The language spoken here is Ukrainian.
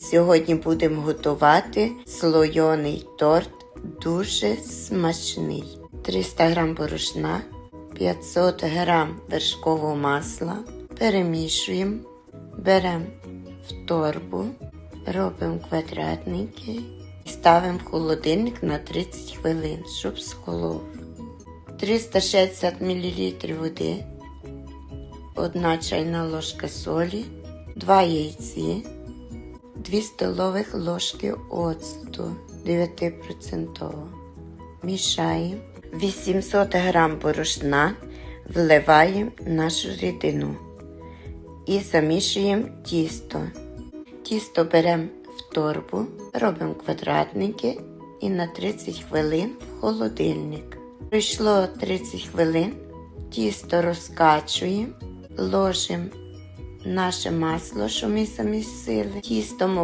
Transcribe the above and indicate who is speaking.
Speaker 1: Сьогодні будемо готувати слойоний торт, дуже смачний. 300 г борошна, 500 г вершкового масла. Перемішуємо, беремо в торбу, робимо квадратники і ставимо в холодильник на 30 хвилин, щоб схолов. 360 мл води, 1 чайна ложка солі, 2 яйці, 2 столових ложки оцту 9%. Мішаємо. 800 г борошна вливаємо нашу рідину і замішуємо тісто. Тісто беремо в торбу, робимо квадратники і на 30 хвилин в холодильник. Пройшло 30 хвилин, тісто розкачуємо, ложимо наше масло, що ми самі сили, тісто